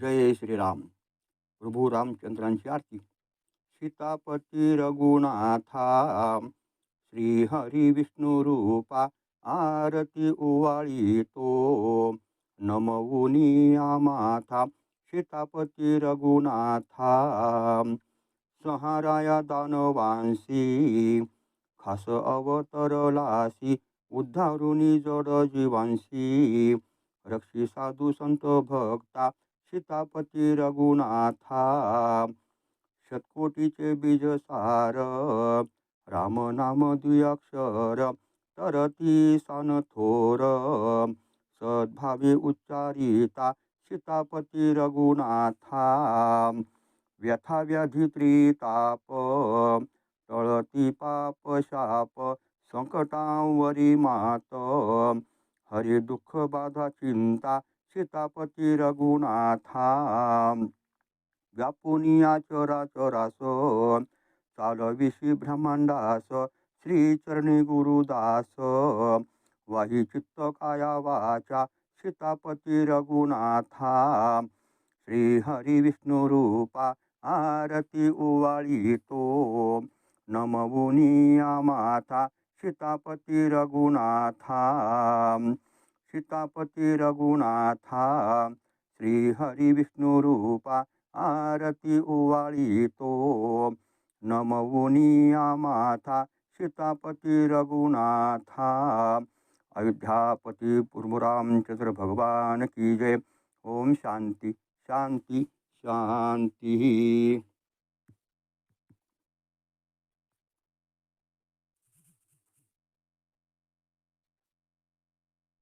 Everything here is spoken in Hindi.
जय श्रीराम. प्रभू रामचंद्रांची आरती. सीतापती रघुनाथा श्री हरी विष्णू रूपा आरती उवाळी तो नमवुनी माथा सीतापती रघुनाथा. सहाराया दानवांसी खास अवतरलासी उद्धारुनी जड जीवांसी. रक्षी साधू संत भक्ता सीतापती रघुनाथा शतकोटीचे बीज सार। राम नाम द्विअक्षर। तरती सान थोर। सद्भावी उच्चारिता सीतापती रघुनाथा व्यथा व्याधी त्रिताप। टळती पाप शाप। संकटावरी मात। हरी दुःख बाधा चिंता। सीतापती रघुनाथा व्यापुनिया चराचरास चालविशी ब्रह्मांडास श्रीचरणी गुरुदास। वाही चित्त काया वाचा, सीतापती रघुनाथा श्री हरी विष्णू रूपा, आरती उवाळी तो। नमवुनिया माथा सीतापती रघुनाथा सीतापती रघुनाथा। श्री हरी विष्णू रूपा आरती उवाळी तो। नमवुनिया माथा सीतापति रघुनाथा। अयोध्यापति पूर्वरामचंद्र भगवान की जय। ओम शांति शांति शांति।